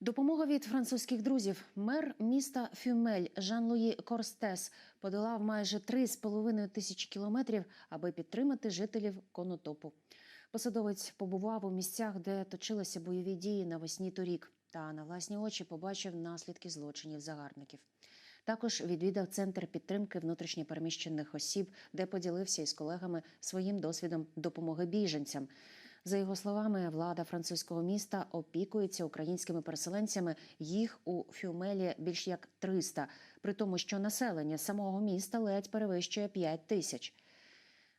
Допомога від французьких друзів. Мер міста Фюмель Жан-Луї Корстес подолав майже 3,5 тисячі кілометрів, аби підтримати жителів Конотопу. Посадовець побував у місцях, де точилися бойові дії навесні торік, та на власні очі побачив наслідки злочинів загарбників. Також відвідав центр підтримки внутрішньопереміщених осіб, де поділився із колегами своїм досвідом допомоги біженцям. За його словами, влада французького міста опікується українськими переселенцями. Їх у Фюмелі більш як 300, при тому, що населення самого міста ледь перевищує 5 тисяч.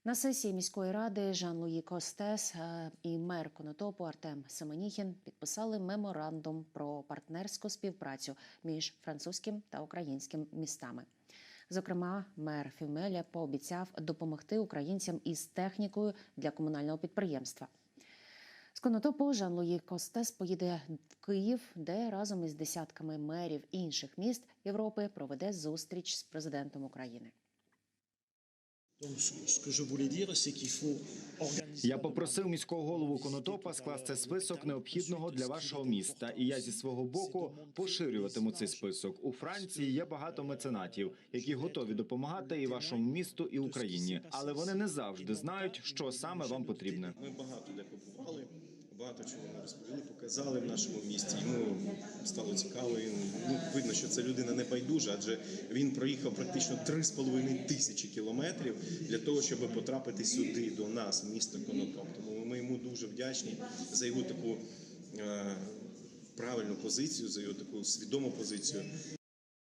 На сесії міської ради Жан-Луї Костес е, і мер Конотопу Артем Семеніхін підписали меморандум про партнерську співпрацю між французьким та українським містами. Зокрема, мер Фюмеля пообіцяв допомогти українцям із технікою для комунального підприємства. З Конотопу Жан-Луї Костес поїде в Київ, де разом із десятками мерів інших міст Європи проведе зустріч з президентом України. Я попросив міського голову Конотопа скласти список необхідного для вашого міста, і я зі свого боку поширюватиму цей список. У Франції є багато меценатів, які готові допомагати і вашому місту, і Україні, але вони не завжди знають, що саме вам потрібне. Ми багато де побували, багато чого ми розповіли, показали в нашому місті. Йому стало цікаво. І, ну, видно, що це людина не байдужа, адже він проїхав практично 3,5 тисячі кілометрів для того, щоб потрапити сюди, до нас, в місто Конотоп. Тому ми йому дуже вдячні за його таку. е, Правильну позицію, за його таку свідому позицію.